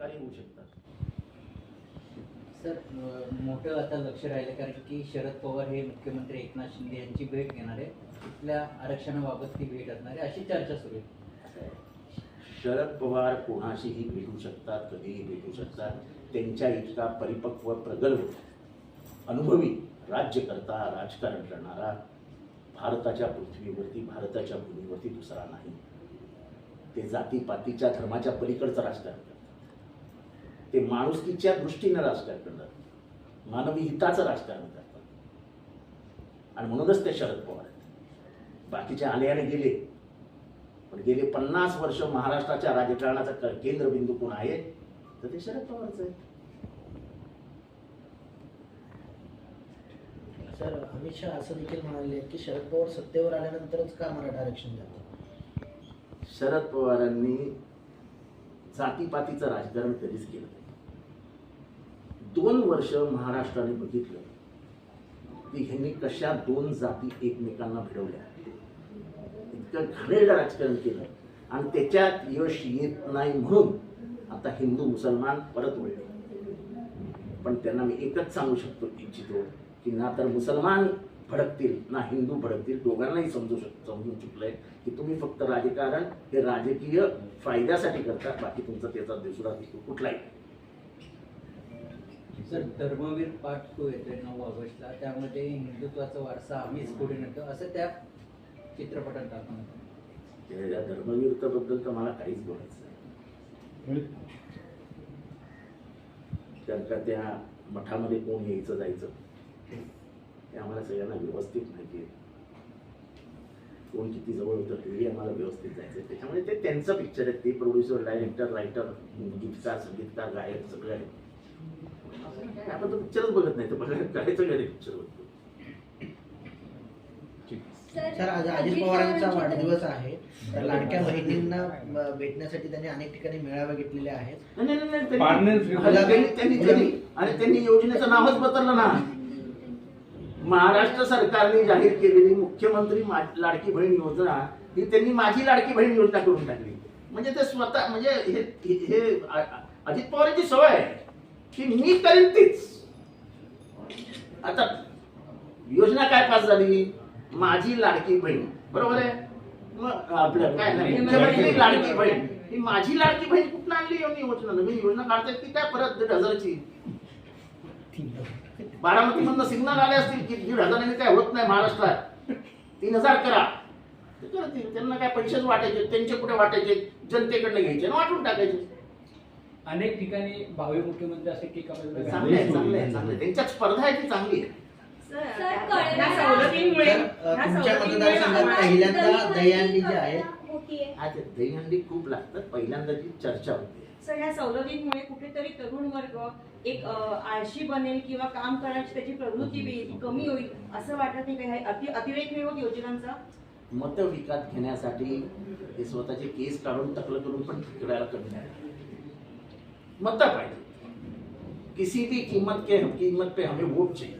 प्रकारे होऊ शकतात. सर मोठं आता लक्ष राहिलं कारण की शरद पवार हे मुख्यमंत्री एकनाथ शिंदे यांची भेट घेणार आहे तिथल्या आरक्षणाबाबत ती भेट असणार आहे अशी चर्चा सुरू आहे असं आहे. शरद पवार कोणाशीही भेटू शकतात कधीही भेटू शकतात. त्यांच्या इतका परिपक्व प्रगल्भ अनुभवी राज्यकर्ता राजकारण करणारा भारताच्या पृथ्वीवरती भारताच्या भूमीवरती दुसरा नाही. ते जातीपातीच्या धर्माच्या पलीकडचं राजकारण करतात. ते माणुसकीच्या दृष्टीनं राजकारण करतात. मानवी हिताचं राजकारण करतात. आणि म्हणूनच ते शरद पवार आहेत. बाकीचे आले आणि गेले. पण गेले पन्नास वर्ष महाराष्ट्राच्या राजकारणाचा केंद्रबिंदू कोण आहे तर ते शरद पवारच आहे सर अमित शहा असं देखील म्हणाले की शरद पवार सत्तेवर आल्यानंतरच का मराठा आरक्षण द्यावं शरद पवारांनी जातीपातीचं राजकारण कधीच केलं दोन वर्ष महाराष्ट्राने बघितलं. की ह्यांनी कशा दोन जाती एकमेकांना भिडवल्या इतकं घाणेरडं राजकारण केलं. आणि त्याच्यात यश येत नाही म्हणून आता हिंदू मुसलमान परत वळले. पण त्यांना मी एकच सांगू शकतो इच्छितो की ना तर मुसलमान भडकतील ना हिंदू भडकतील. दोघांनाही समजू शक समजून चुकलंय की तुम्ही फक्त राजकारण हे राजकीय फायद्यासाठी करता बाकी तुमचा त्याचा दुसरा हेतू कुठलाही. नाही. सर धर्मवीर पाठ तो येतोय नऊ ऑगस्टला. त्यामध्ये हिंदुत्वाचा वारसा आम्हीच पुढे नेतो. असं त्या चित्रपटात दाखवण्यात त्या धर्मविरुद्धबद्दल तर मला काहीच बोलायचं नाही. कारण का त्या मठामध्ये कोण यायचं जायचं? हे आम्हाला सगळ्यांना व्यवस्थित माहिती आहे. कोण किती जवळ होतं तेही आम्हाला व्यवस्थित जायचं त्याच्यामुळे ते त्यांचं पिक्चर आहे. ते प्रोड्युसर डायरेक्टर रायटर गीतकार संगीतकार गायक सगळे आहेत. आपण तो पिक्चरच बघत नाही तर करायचं काय पिक्चर बघतो. सर आज अजित पवारांचा वाढदिवस आहे. तर लाडक्या बहिणींना भेटण्यासाठी त्यांनी अनेक ठिकाणी मेळावे घेतलेले आहेत. नाही, नाही, नाही, त्यांनी- पार्टनर फ्री- अरे त्यांनी- त्यांनी- त्यांनी- अरे त्यांनी योजनेचं नावच बदललं ना. महाराष्ट्र सरकारने जाहीर केलेली मुख्यमंत्री मा- लाडकी बहीण योजना ही त्यांनी माझी लाडकी बहीण योजना करून टाकली. म्हणजे ते स्वतः म्हणजे हे हे- हे अ- अ- अजित पवारांची सवय आहे. की मी करेन तीच. आता योजना काय पास झाली? माझी लाडकी बहीण. बरोबर आहे? मग आपलं काय नाही. मुख्यमंत्री लाडकी बहीण. ही माझी लाडकी बहीण कुठं आणली एवढी योजना? नवीन योजना काढतायत ती काय परत दीड हजारची? बारामती मधनं सिग्नल आले असतील की दीड हजारांनी काय होत नाही महाराष्ट्रात? तीन हजार करा. ते करतील. त्यांना काय पैसेच वाटायचे त्यांचे कुठे वाटायचे? जनतेकडनं घ्यायचे आणि वाटून टाकायचे. अनेक ठिकाणी भावी मुख्यमंत्री असे की. त्यांच्यात स्पर्धा आहे ती चांगली आहे तुमच्या मतदारसंघात पहिल्यांदा दहीहंडी जी आहे होतीये. आज दहीहंडी खूप लागतात. पहिल्यांदाची चर्चा होते. सर ह्या सवलतींमुळे कुठेतरी तरुण वर्ग एक आळशी बनेल किंवा काम करण्याची त्याची प्रवृत्ती बी- कमी होईल असं वाटत नाही का? हे अति अतिरेक होत योजनांचा? मत विकत घेण्यासाठी ते स्वतःचे केस काढून टकलं करून पण तिकडायला कमी नाही मत पाहिजे. किसी भी कीमत के कीमत पे हमें वोट चाहिए.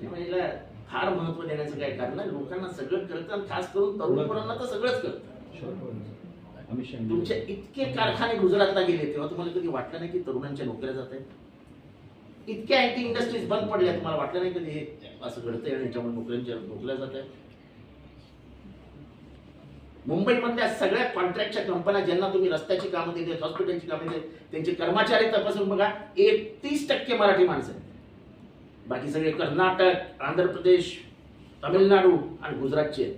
त्यामुळे याला फार महत्त्व देण्याचं काय कारण नाही? लोकांना सगळं कळतं आणि खास करून तरुण मुलांना तर सगळंच कळतं तुमचे इतके कारखाने गुजरातला गेले तेव्हा तुम्हाला कधी वाटलं नाही की तरुणांच्या नोकऱ्या जात आहेत? इतक्या आय टी इंडस्ट्रीज बंद पडल्या तुम्हाला वाटलं नाही कधी हे असं घडतंय आणि याच्यामुळे नोकऱ्यांच्या नोकऱ्या जात आहेत? मुंबईमधल्या सगळ्या कॉन्ट्रॅक्टच्या कंपन्या ज्यांना तुम्ही रस्त्याची कामं दिली हॉस्पिटलची कामं दिली त्यांचे कर्मचारी तपासून बघा एकतीस टक्के मराठी माणसं आहेत. बाकी सगळे कर्नाटक आंध्र प्रदेश तामिळनाडू आणि गुजरातचे आहेत.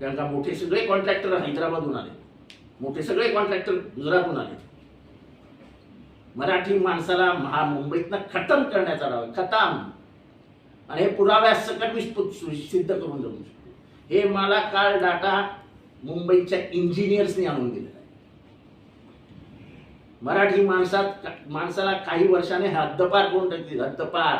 कारण का मोठे सगळे कॉन्ट्रॅक्टर हैदराबादहून आले. मोठे सगळे कॉन्ट्रॅक्टर गुजरातहून आले. मराठी माणसाला महा मुंबईतनं खतम करण्याचा डाव खतम. आणि हे पुराव्यासकट मी सु- सिद्ध करून जाऊ शकतो. हे मला काल डाटा मुंबईच्या इंजिनियर्सनी आणून दिलेला आहे मराठी माणसात माणसाला काही वर्षाने हद्दपार कोण टाकतील हद्दपार.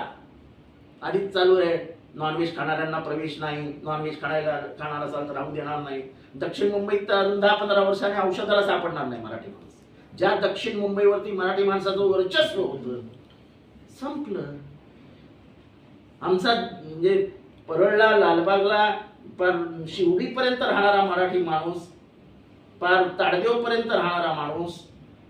आधीच चालू आहे. नॉनव्हेज खाणाऱ्यांना प्रवेश नाही. नॉनव्हेज खाणायला खाणार असाल तर राहू देणार नाही. दक्षिण मुंबईत तर दहा पंधरा वर्षाने औषधाला सापडणार नाही मराठी माणूस. ज्या दक्षिण मुंबईवरती मराठी माणसाचं वर्चस्व होतं संपलं. आमचा म्हणजे परळला लालबागला पार शिवडीपर्यंत राहणारा मराठी माणूस पार ताडदेवपर्यंत राहणारा माणूस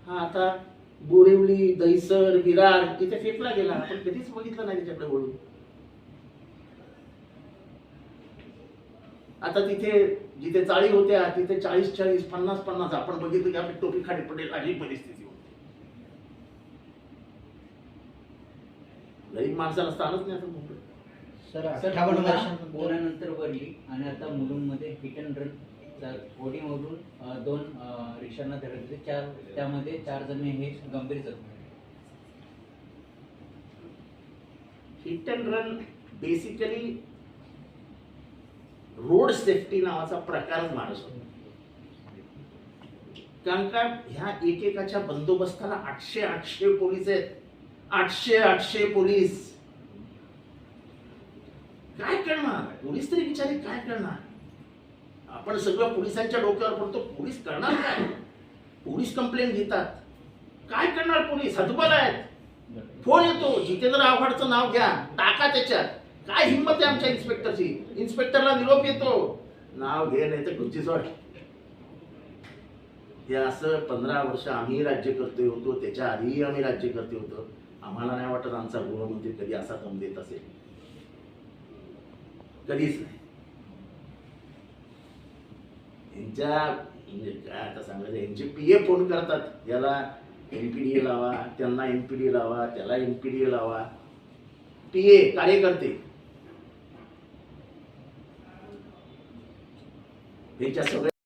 हा आता बोरिवली दहिसर विरार तिथे फेकला गेला. आपण कधीच बघितलं नाही त्याच्याकडे वळून. आता तिथे जिथे चाळी होत्या तिथे चाळीस चाळीस पन्नास पन्नास आपण बघितलं की आपली टोपी खाली पडेल अशी परिस्थिती होती. गरीब माणसाला स्थानच नाही आता मुंबई सर पुण्यानंतर वरली आणि आता मुलुंडमध्ये हिट अँड रन होडीमधून दोन रिक्षांना धडकले चार त्यामध्ये चार जण हे गंभीर जखमी hit and run basically road safety नावाचा प्रकारच माणूस होता. कारण का ह्या एकेकाच्या बंदोबस्ताला आठशे आठशे पोलीस आहेत. आठशे आठशे पोलीस. करणार? पोलीस तरी विचारे काय करणार? आपण सगळं पोलिसांच्या डोक्यावर पडतो पोलीस करणार काय? पोलीस कंप्लेंट घेतात. काय करणार पोलीस? हतबल आहेत. फोन येतो जितेंद्र आव्हाडचं नाव घ्या. टाका त्याच्यात. काय हिंमत आहे आमच्या इन्स्पेक्टरची इन्स्पेक्टरला निरोप येतो. नाव घे नाही तर खुर्ची सोड हे असं पंधरा वर्ष आम्ही राज्यकर्ते होतो. त्याच्या आधीही आम्ही राज्यकर्ते होतो. आम्हाला नाही वाटत आमचा गृहमंत्री कधी असा दम देत असेल. कधीच नाही. यांच्या म्हणजे काय आता सांगायचं यांचे पी ए फोन करतात. याला एनपीडीए लावा त्यांना एनपीडीए लावा त्याला एनपीडीए लावा. पी ए कार्यकर्ते. यांच्या सगळ्या